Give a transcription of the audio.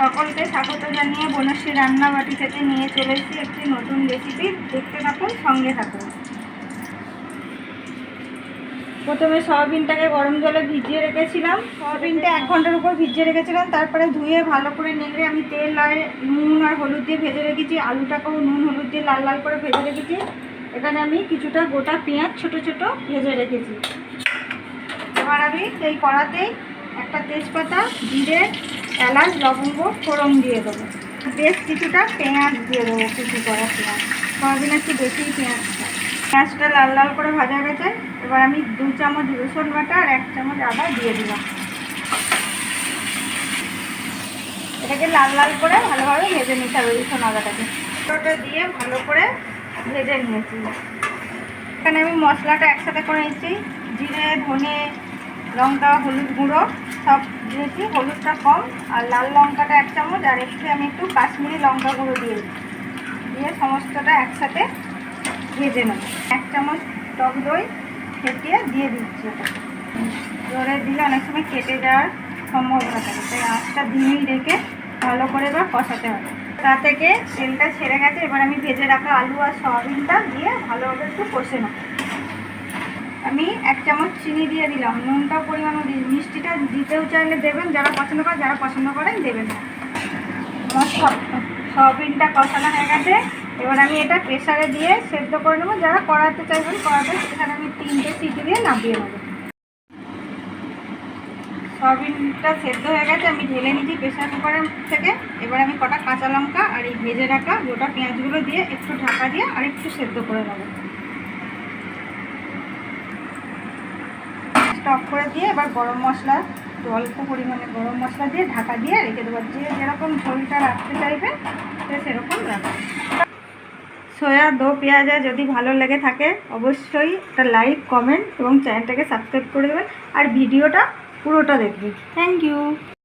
সকলকে স্বাগত জানিয়ে বনশ্রী রান্নাবাটি থেকে নিয়ে চলেছি একটি নতুন রেসিপি দেখতে থাকুন, সঙ্গে থাকুন। প্রথমে সয়াবিনটাকে গরম জলে ভিজিয়ে রেখেছিলাম। সয়াবিনটা এক ঘণ্টার উপর ভিজিয়ে রেখেছিলাম। তারপরে ধুয়ে ভালো করে নেড়ে আমি তেল আর নুন আর হলুদ দিয়ে ভেজে রেখেছি। আলুটাকেও নুন, হলুদ দিয়ে লাল লাল করে ভেজে রেখেছি। এখানে আমি কিছুটা গোটা পেঁয়াজ ছোট ছোট ভেজে রেখেছি। এবার আমি এই কড়াতেই একটা তেজপাতা, জিরে এলাচ, লবঙ্গ, ফোড়ন দিয়ে দেবো। বেশ কিছুটা পেঁয়াজ দিয়ে দেবো কিছু করা পেঁয়াজ। সয়াবিন একটু বেশি পেঁয়াজ পেঁয়াজটা লাল লাল করে ভাজা গেছে। এবার আমি দু চামচ রসুন বাটা আর এক চামচ আদা দিয়ে দিলাম। এটাকে লাল লাল করে ভালোভাবে ভেজে নিতে হবে রসুন আদাটাকে। ওটা দিয়ে ভালো করে ভেজে নিয়েছি। এখানে আমি মশলাটা একসাথে করে নিচ্ছি। জিরে, ধনে লঙ্কা হলুদ গুঁড়ো, সব দিয়েছি, হলুদটা কম, আর লাল লঙ্কাটা এক চামচ, আর একটু আমি একটু কাশ্মীরি লঙ্কা গুঁড়ো দিয়ে দিচ্ছি। দিয়ে সমস্তটা একসাথে ভেজে নেব। এক চামচ টক দই ফেটিয়ে দিয়ে দিচ্ছি জোরে দিলে অনেক সময় কেটে যাওয়ার সম্ভাবনা থাকে, তাই আঁচটা ধিমেই রেখে ভালো করে এবার কষাতে হবে। তা থেকে তেলটা ছেড়ে গেছে, এবার আমি ভেজে রাখা আলু আর সয়াবিনটা দিয়ে ভালোভাবে একটু কষে নেব। আমি এক চামচ চিনি দিয়ে দিলাম। নুনটা পরিমাণ মিষ্টিটা দিতেও চাইলে দেবেন, যারা পছন্দ করে, যারা পছন্দ করেন, দেবেন না। আমার সব- কষানো হয়ে গেছে। এবার আমি এটা প্রেশারে দিয়ে সেদ্ধ করে নেব। যারা করাতে চাইবেন কড়াতে সেখানে আমি তিনটে সিটি দিয়ে নামিয়ে নেব। সয়াবিনটা সেদ্ধ হয়ে গেছে। আমি ঢেলে নিচ্ছি প্রেশার কুকারের থেকে। এবার আমি কটা কাঁচা লঙ্কা আর এই ভেজে রাখা গোটা পেঁয়াজগুলো দিয়ে একটু ঢাকা দিয়ে আর একটু সেদ্ধ করে নেব। স্টক করে দিয়ে এবার গরম মশলা, একটু অল্প পরিমাণে গরম মশলা দিয়ে ঢাকা দিয়ে রেখে দেবো। যে যেরকম ঝোলটা রাখতে চাইবেন সে সেরকম রাখবে। সোয়া, দো, পেঁয়াজা যদি ভালো লেগে থাকে, অবশ্যই একটা লাইক, কমেন্ট এবং চ্যানেলটাকে সাবস্ক্রাইব করে দেবেন। আর ভিডিওটা পুরোটা দেখবেন। Thank you.